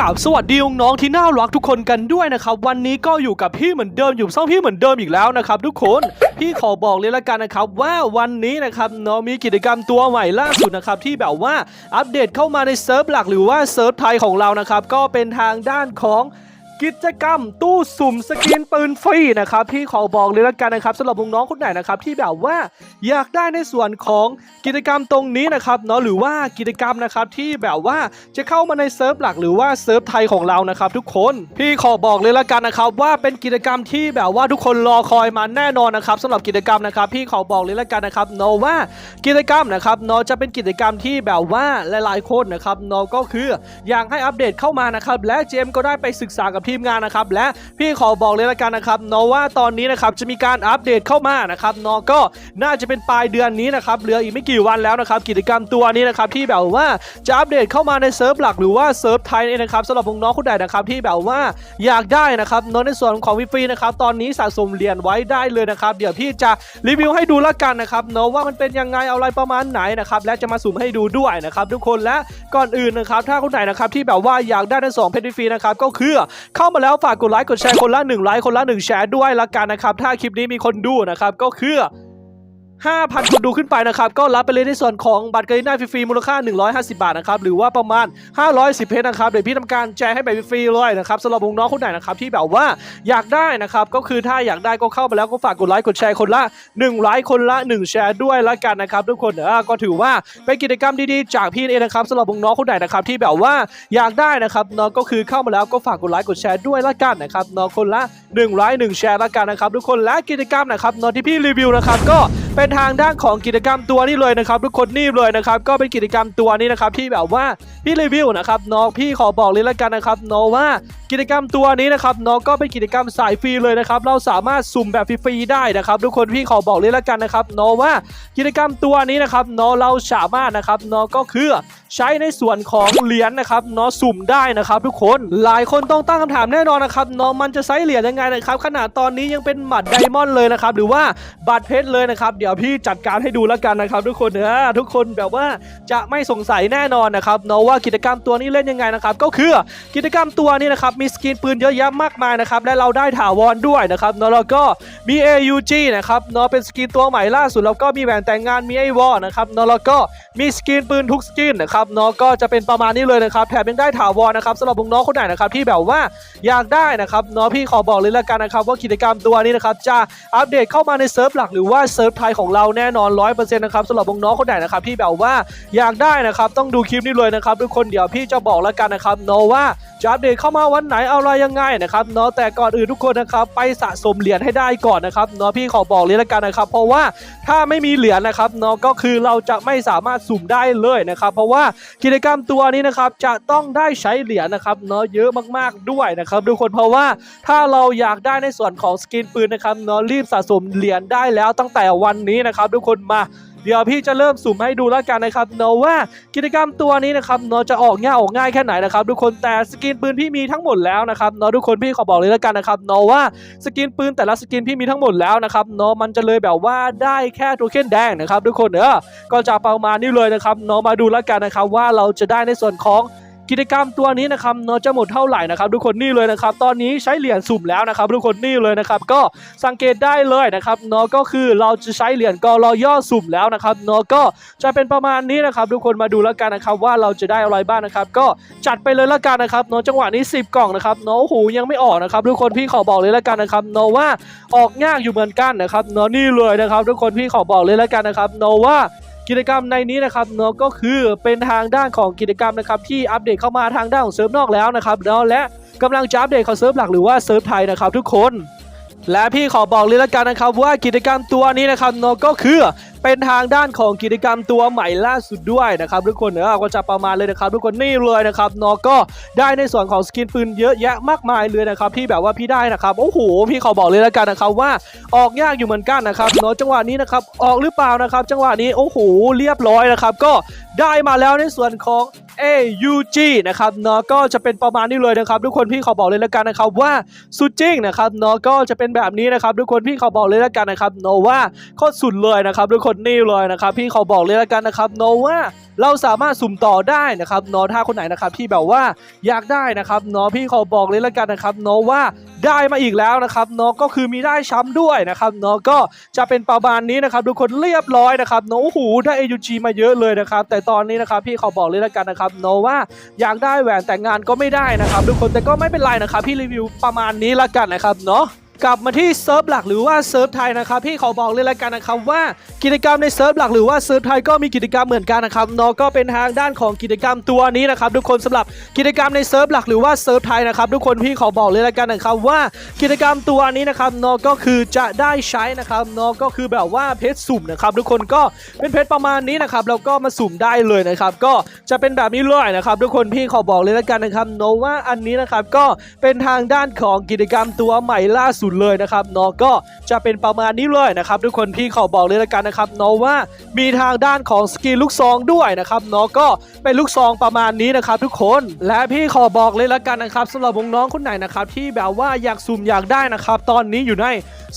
กับสวัสดีน้องที่น่ารักทุกคนกันด้วยนะครับ วันนี้ก็อยู่กับพี่เหมือนเดิมอยู่ซ่องพี่เหมือนเดิมอีกแล้วนะครับ ทุกคนพี่ขอบอกเลยละกันนะครับ ว่าวันนี้นะครับน้องมีกิจกรรมตัวใหม่ล่าสุดนะครับที่แบบว่าอัปเดตเข้ามาในเซิร์ฟหลักหรือว่าเซิร์ฟไทยของเรานะครับก็เป็นทางด้านของ กิจกรรมตู้สุ่มสกินปืนฟรีนะครับพี่ขอบอกเลยละกันนะครับสำหรับน้องๆคนไหนนะครับที่แบบว่าอยากได้ในส่วนของกิจกรรมตรงนี้นะครับเนาะหรือว่ากิจกรรมนะครับที่แบบว่าจะเข้ามาในเซิร์ฟหลักหรือว่าเซิร์ฟไทยของเรานะครับทุกคนพี่ขอบอกเลยละกันนะครับว่าเป็นกิจกรรมที่แบบว่าทุกคนรอคอยมาแน่นอนนะครับสำหรับกิจกรรมนะครับพี่ขอบอกเลยละกันนะครับเนาะว่ากิจกรรมนะครับเนาะจะเป็นกิจกรรมที่แบบว่าหลายๆคนนะครับเนาะก็คืออยากให้อัปเดตเข้ามานะครับและเจมก็ได้ไปศึกษากับที่มงานนะครับและพี่ขอบอกเลยละกันนะครับเนาะว่าตอนนี้นะครับจะมีการอัปเดตเข้ามานะครับเนาะก็น่าจะเป็นปลายเดือนนี้นะครับเหลืออีกไม่กี่วันแล้วนะครับกิจกรรมตัวนี้นะครับที่แบบว่าจะอัปเดตเข้ามาในเซิร์ฟหลักหรือว่าเซิร์ฟไทยนี่นะครับสำหรับน้องๆคนใดนะครับที่แบบว่าอยากได้นะครับเนาะในส่วนของฟรีนะครับตอนนี้สะสมเหรียญไว้ได้เลยนะครับเดี๋ยวพี่จะรีวิวให้ดูละกันนะครับเนาะว่ามันเป็นยังไงเอาอะไรประมาณไหนนะครับและจะมาสุ่มให้ดูด้วยนะครับทุกคนและก่อนอื่นนะครับถ้าคนไหนนะครับที่แบบว่าอยากได้ทั้งสองเพจฟรีนะครับก็คือเข้ามาแล้วฝากกดไลค์กดแชร์คนละ1ไลค์คนละ1แชร์ด้วยละกันนะครับ ถ้าคลิปนี้มีคนดูนะครับก็คือ 5,000 คนดูขึ้นไปนะครับ ก็รับไปเลยในส่วนของบัตรกรีน่าฟรีๆมูลค่า 150 บาทนะครับ หรือว่าประมาณ 510 เพชรนะครับ เดี๋ยวพี่ทำการแจกให้แบบฟรีๆเลยนะครับสำหรับน้องคนไหนนะครับที่แบบว่าอยากได้นะครับ ก็คือถ้าอยากได้ก็เข้ามาแล้วก็ฝากกดไลค์กดแชร์คนละ1ไลค์คนละ 1 แชร์ด้วยละกันนะครับทุกคนเออก็ถือว่าเป็นกิจกรรมดีๆ จากพี่เองนะครับสำหรับน้องคนไหนนะครับที่แบบว่าอยากได้นะครับเนาะก็คือเข้ามาแล้วก็ฝากกดไลค์กดแชร์ด้วยละกันนะครับเนาะคนละ1ไลค์1แชร์ละกันนะครับทุกคนและกิจกรรมนะครับเนาะที่พี่รีวิวนะครับก็ เป็นทางด้านของกิจกรรมตัวนี้เลยนะครับทุกคนนี่เลยนะครับก็เป็นกิจกรรมตัวนี้นะครับที่แบบว่าพี่รีวิวนะครับน้องพี่ขอบอกเลยละกันนะครับน้องว่า กิจกรรมตัวนี้นะครับน้องก็เป็นกิจกรรมสายฟรีเลยนะครับเราสามารถสุ่มแบบฟรีๆได้นะครับ ทุกคนพี่ขอบอกเลยละกันนะครับน้องว่ากิจกรรมตัวนี้นะครับน้องเราสามารถนะครับน้องก็คือใช้ในส่วนของเหรียญนะครับเนาะสุ่มได้นะครับ ทุกคนหลายคนต้องตั้งคำถามแน่นอนนะครับเนาะมันจะใช้เหรียญยังไงนะครับขนาดตอนนี้ยังเป็นบัตรไดมอนด์เลยนะครับหรือว่าบัตรเพชรเลยนะครับ เดี๋ยวพี่จัดการให้ดูแล้วกันนะครับ ทุกคนเนอะทุกคนแบบว่าจะไม่สงสัยแน่นอนนะครับเนาะว่ากิจกรรมตัวนี้เล่นยังไงนะครับก็คือกิจกรรมตัวนี้นะครับมีสกินปืนเยอะแยะมากมายนะครับและเราได้ถาวรด้วยนะครับเนาะแล้วก็มี AUG นะครับเนาะเป็นสกินตัวใหม่ล่าสุดแล้วก็มีแหวนแต่งงานมีไอวอนะครับเนาะแล้วก็มีสกินปืนทุกสกินนะครับเนาะก็จะเป็นประมาณนี้เลยนะครับแถมยังได้ถาวรนะครับสำหรับน้องคนไหนนะครับที่แบบว่าอยากได้นะครับเนาะพี่ขอบอกเลยละกันนะครับว่ากิจกรรมตัวนี้นะครับจะอัปเดตเข้ามาในเซิร์ฟหลักหรือว่าเซิร์ฟไทยของเราแน่นอน100%นะครับสำหรับน้องคนไหนนะครับที่แบบว่าอยากได้นะครับต้องดูคลิปนี้เลยนะครับทุกคนเดี๋ยวพี่จะบอกแล้วกันนะครับเนาะว่า จะอัปเดตเข้ามาวันไหนเอาอะไรยังไงนะครับเนาะแต่ก่อนอื่นทุกคนนะครับไปสะสมเหรียญให้ได้ก่อนนะครับเนาะพี่ขอบอกเลยละกันนะครับ เพราะว่าถ้าไม่มีเหรียญนะครับเนาะก็คือเราจะไม่สามารถสุ่มได้เลยนะครับ เพราะว่ากิจกรรมตัวนี้นะครับจะต้องได้ใช้เหรียญนะครับเนาะเยอะมากๆด้วยนะครับทุกคนเพราะว่าถ้าเราอยากได้ในส่วนของสกินปืนนะครับเนาะรีบสะสมเหรียญได้แล้วตั้งแต่วันนี้นะครับทุกคนมา เดี๋ยวพี่จะเริ่มสุ่มให้ดูแล้วกันนะครับเนาะว่ากิจกรรมตัวนี้นะครับเนาะจะออกง่ายออกง่ายแค่ไหนนะครับทุกคนแต่สกินปืนพี่มีทั้งหมดแล้วนะครับเนาะทุกคนพี่ขอบอกเลยแล้วกันนะครับเนาะว่าสกินปืนแต่ละสกินพี่มีทั้งหมดแล้วนะครับเนาะมันจะเลยแบบว่าได้แค่โทเค็นแดงนะครับทุกคนเออก็จะประมาณนี้เลยนะครับเนาะมาดูแล้วกันนะครับว่าเราจะได้ในส่วนของ กิจกรรมตัวนี้นะครับเนาะจะหมดเท่าไหร่นะครับทุกคนนี่เลยนะครับตอนนี้ใช้เหรียญสุ่มแล้วนะครับทุกคนนี่เลยนะครับก็สังเกตได้เลยนะครับเนาะก็คือเราจะใช้เหรียญกอรอย่อสุ่มแล้วนะครับเนาะก็จะเป็นประมาณนี้นะครับทุกคนมาดูแล้วกันนะครับว่าเราจะได้อะไรบ้างนะครับก็จัดไปเลยแล้วกันนะครับเนาะจังหวะนี้ 10 กล่องนะครับเนาะโอ้โหยังไม่ออกนะครับทุกคนพี่ขอบอกเลยแล้วกันนะครับเนาะว่าออกยากอยู่เหมือนกันนะครับเนาะนี่เลยนะครับทุกคนพี่ขอบอกเลยแล้วกันนะครับเนาะว่า กิจกรรมในนี้นะครับเนาะก็คือเป็นทางด้านของกิจกรรมนะครับที่อัปเดตเข้ามาทางด้านของเซิร์ฟนอกแล้วนะครับเนาะและกำลังจะอัปเดตของเซิร์ฟหลักหรือว่าเซิร์ฟไทยนะครับทุกคนและพี่ขอบอกเลยละกันนะครับว่ากิจกรรมตัวนี้นะครับเนาะก็คือ เป็นทางด้านของกิจกรรมตัวใหม่ล่าสุดด้วยนะครับทุกคนเออก็จะประมาณเลยนะครับทุกคนนี่เลยนะครับเนาะก็ได้ในส่วนของสกินปืนเยอะแยะมากมายเลยนะครับที่แบบว่าพี่ได้นะครับโอ้โหพี่ขอบอกเลยและกันนะครับว่าออกยากอยู่เหมือนกันนะครับเนาะจังหวะนี้นะครับออกหรือเปล่านะครับ จังหวะนี้โอ้โหเรียบร้อยนะครับก็ได้มาแล้วในส่วนของ AUG นะครับเนาะก็จะเป็นประมาณนี้เลยนะครับ ทุกคนพี่ขอบอกเลยและกันนะครับว่าสุดจริงนะครับเนาะก็จะเป็นแบบนี้นะครับ ทุกคนพี่ขอบอกเลยและกันนะครับเนาะว่าโคตรสุดเลยนะครับทุกคนนี่เลยนะครับพี่เขอบอกเลยละกันนะครับเนว่าเราสามารถสุ่มต่อได้นะครับเนาะถ้าคนไหนนะครับที่แบบว่าอยากได้นะครับเนาะพี่เขอบอกเลยละกันนะครับเนาะว่าได้มาอีกแล้วนะครับเนาะก็คือมีได้ช้ำด้วยนะครับเนาะก็จะเป็นประมาณนี้นะครับทุกคนเรียบร้อยนะครับเนาะโอ้โหได้ AUG มาเยอะเลยนะครับแต่ตอนนี้นะครับพี่เขอบอกเลยละกันนะครับเนาะว่าอยากได้แหวนแต่งงานก็ไม่ได้นะครับทุกคนแต่ก็ไม่เป็นไรนะครับพี่รีวิวประมาณนี้ละกันนะครับเนาะ กลับมาที่เซิร์ฟหลักหรือว่าเซิร์ฟไทยนะครับพี่ขอบอกเลยละกันนะครับว่ากิจกรรมในเซิร์ฟหลักหรือว่าเซิร์ฟไทยก็มีกิจกรรมเหมือนกันนะครับนาะก็เป็นทางด้านของกิจกรรมตัวนี้นะครับทุกคนสำหรับกิจกรรมในเซิร์ฟหลักหรือว่าเซิร์ฟไทยนะครับทุกคนพี่ขอบอกเลยละกันนะครับว่ากิจกรรมตัวนี้นะครับนาะก็คือจะได้ใช้นะครับนาะก็คือแบบว่าเพชรสุ่มนะครับทุกคนก็เป็นเพชรประมาณนี้นะครับแล้วก็มาสุ่มได้เลยนะครับก็จะเป็นแบบนี้เลยนะครับทุกคนพี่ขอบอกเลยละกันนะครับนว่าอันนี้นะครับก็เป็นทางด้านของกิจกรรมตัวใหม่ล่าสุดเลยนะครับเนาะก็จะเป็นประมาณนี้เลยนะครับทุกคนพี่ขอบอกเลยละกันนะครับเนาะว่ามีทางด้านของสกินลูกซองด้วยนะครับเนาะก็เป็นลูกซองประมาณนี้นะครับทุกคนและพี่ขอบอกเลยละกันนะครับสำหรับน้องคนไหนนะครับที่แบบว่าอยากสุ่มอยากได้นะครับตอนนี้อยู่ใน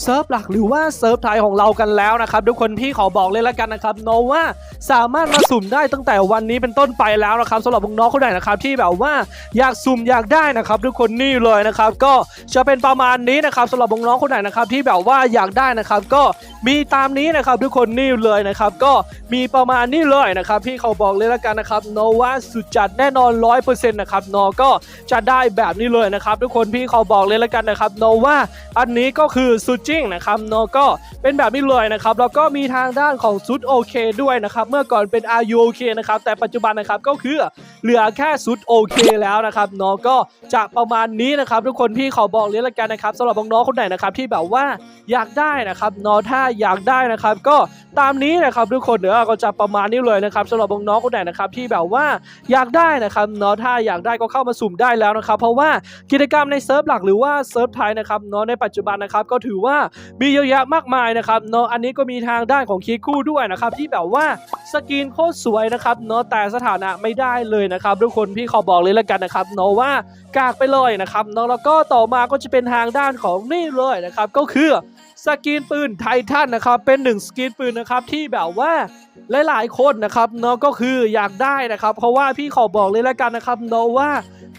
เซิร์ฟหลักหรือว่าเซิร์ฟไทยของเรากันแล้วนะครับทุกคนพี่ขอบอกเลยละกันนะครับโนว่าสามารถมาสุ่มได้ตั้งแต่วันนี้เป็นต้นไปแล้วนะครับสำหรับน้องๆคนไหนนะครับที่แบบว่าอยากสุ่มอยากได้นะครับ ทุกคนนี่เลยนะครับ ก็จะเป็นประมาณนี้นะครับสำหรับน้องคนไหนนะครับที่แบบว่าอยากได้นะครับก็ มีตามนี้นะครับทุกคนนี่เลยนะครับก็มีประมาณนี้เลยนะครับพี่เขาบอกเลยละกันนะครับโนวาสุดจัดแน่นอนร้อยเปอร์เซ็นต์นะครับโนก็จะได้แบบนี้เลยนะครับทุกคนพี่เขาบอกเลยละกันนะครับโนวาอันนี้ก็คือสุดจริงนะครับโนก็เป็นแบบนี้เลยนะครับแล้วก็มีทางด้านของซุดโอเคด้วยนะครับเมื่อก่อนเป็น RU โอเคนะครับแต่ปัจจุบันนะครับก็คือเหลือแค่ซุดโอเคแล้วนะครับโนก็จะประมาณนี้นะครับทุกคนพี่เขอบอกเลยละกันนะครับสำหรับน้องๆคนไหนนะครับที่แบบว่าอยากได้นะครับโนถ้าอยากได้นะครับ ก็ตามนี้นะครับทุกคนเดี๋ยวก็จะประมาณนี้เลยนะครับสำหรับน้องๆคนไหนนะครับที่แบบว่าอยากได้นะครับเนาะถ้าอยากได้ก็เข้ามาสุ่มได้แล้วนะครับ เพราะว่ากิจกรรมในเซิร์ฟหลักหรือว่าเซิร์ฟไทยนะครับเนาะในปัจจุบันนะครับก็ถือว่ามีเยอะแยะมากมายนะครับเนาะอันนี้ก็มีทางด้านของคีคู่ด้วยนะครับที่แบบว่าสกรีนโคตรสวยนะครับเนาะแต่สถานะไม่ได้เลยนะครับทุกคนพี่ขอบอกเลยแล้วกันนะครับเนาะว่ากากไปเลยนะครับเนาะแล้วก็ต่อมาก็จะเป็นทางด้านของนี่เลยนะครับก็คือ สกรีนปืนไททันนะครับ เป็นหนึ่งสกรีนปืนนะครับที่แบบว่าหลายๆคนนะครับเนาะก็คืออยากได้นะครับ เพราะว่าพี่ขอบอกเลยแล้วกันนะครับเนาะว่า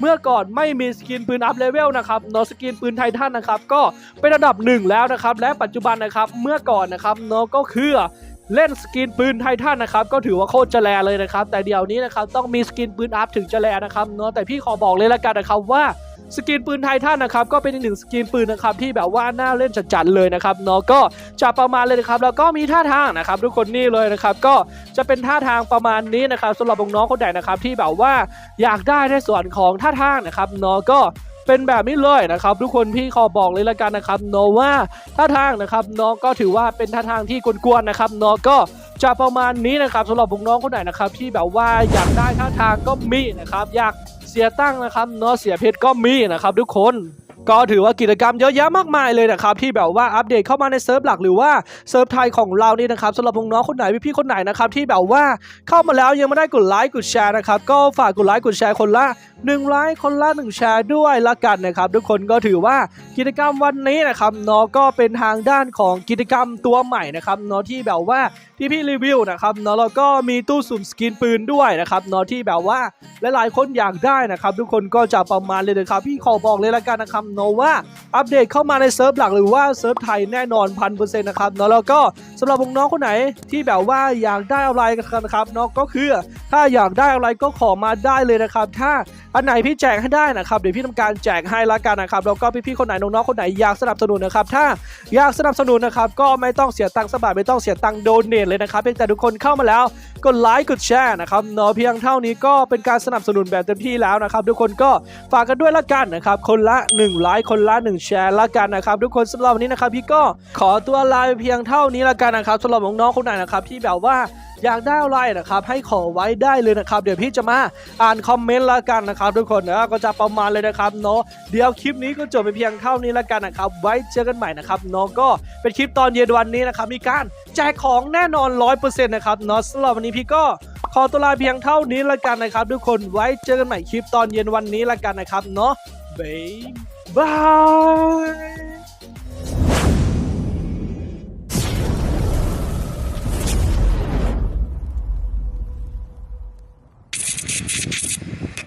เมื่อก่อนไม่มีสกินปืนอัพเลเวลนะครับเนาะสกินปืนไททันนะครับก็เป็นระดับหนึ่งแล้วนะครับ และปัจจุบันนะครับเมื่อก่อนนะครับเนาะก็คือเล่นสกินปืนไททันนะครับก็ถือว่าโคตรจะแลเลยนะครับ แต่เดี๋ยวนี้นะครับต้องมีสกินปืนอัพถึงจะแลนะครับเนาะแต่พี่ขอบอกเลยแล้วกันนะครับว่า สกินปืนไททันนะครับก็เป็นอีกหนึ่งสกินปืนนะครับที่แบบว่าน่าเล่นจัดๆเลยนะครับเนาะก็จะประมาณเลยนะครับแล้วก็มีท่าทางนะครับทุกคนนี่เลยนะครับก็จะเป็นท่าทางประมาณนี้นะครับสำหรับน้องคนไหนนะครับที่แบบว่าอยากได้ในส่วนของท่าทางนะครับเนาะก็เป็นแบบนี้เลยนะครับ ทุกคนพี่ขอบอกเลยละกันนะครับเนว่าท่าทางนะครับเนาะก็ถือว่าเป็นท่าทางที่กวนๆนะครับเนาะก็จะประมาณนี้นะครับสำหรับน้องคนไหนนะครับที่แบบว่าอยากได้ท่าทางก็มีนะครับอยาก เสียตั้งนะครับเนาะเสียเพชรก็มีนะครับทุกคน ก็ถือว่ากิจกรรมเยอะแยะมากมายเลยนะครับที่แบบว่าอัปเดตเข้ามาในเซิร์ฟหลักหรือว่าเซิร์ฟไทยของเรานี่นะครับสำหรับน้องๆคนไหนพี่ๆคนไหนนะครับที่แบบว่าเข้ามาแล้วยังไม่ได้กดไลค์กดแชร์นะครับก็ฝากกดไลค์กดแชร์คนละ1ไลค์คนละ1แชร์ด้วยละกันนะครับทุกคนก็ถือว่ากิจกรรมวันนี้นะครับเนาะก็เป็นทางด้านของกิจกรรมตัวใหม่นะครับเนาะที่แบบว่าที่พี่รีวิวนะครับเนาะแล้วก็มีตู้สุ่มสกินปืนด้วยนะครับเนาะที่แบบว่าหลายๆคนอยากได้นะครับ ทุกคนก็จะประมาณเลยนะครับพี่ขอบอกเลยละกันนะครับเนาะว่าอัปเดตเข้ามาในเซิร์ฟหลักหรือว่าเซิร์ฟไทยแน่นอนพันเปอร์เซ็นต์นะครับเนาะแล้วก็สำหรับน้องๆคนไหนที่แบบว่าอยากได้อะไรกันนะครับเนาะก็คือ ถ้าอยากได้อะไรก็ขอมาได้เลยนะครับ ถ้าอันไหนพี่แจกให้ได้นะครับเดี๋ยวพี่ทำการแจกให้ละกันนะครับแล้วก็พี่ๆคนไหนน้องๆคนไหนอยากสนับสนุนนะครับถ้าอยากสนับสนุนนะครับก็ไม่ต้องเสียตังค์สบายไม่ต้องเสียตังค์โดเนทเลยนะครับเพียงแต่ทุกคนเข้ามาแล้วกดไลค์กดแชร์นะครับเนาะเพียงเท่านี้ก็เป็นการสนับสนุนแบบเต็มที่แล้วนะครับทุกคนก็ฝากกันด้วยละกันนะครับคนละ1ไลค์คนละ1แชร์ละกันนะครับทุกคนสำหรับวันนี้นะครับพี่ก็ขอตัวลาเพียงเท่านี้ละกันนะครับสำหรับน้องๆคนไหนนะครับที่แบบว่าอยากได้อะไรนะครับให้ขอไว้ได้เลยนะครับ เดี๋ยวพี่จะมาอ่านคอมเมนต์ละกันนะครับ ทุกคนนะก็จะประมาณเลยนะครับเนาะเดี๋ยวคลิปนี้ก็จบไปเพียงเท่านี้ละกันนะครับ ไว้เจอกันใหม่นะครับเนาะก็เป็นคลิปตอนเย็นวันนี้นะครับมีการแจกของแน่นอน100%นะครับเนาะสำหรับวันนี้พี่ก็ขอตัวลาเพียงเท่านี้ละกันนะครับ ทุกคนไว้เจอกันใหม่คลิปตอนเย็นวันนี้ละกันนะครับเนาะบ๊าย บ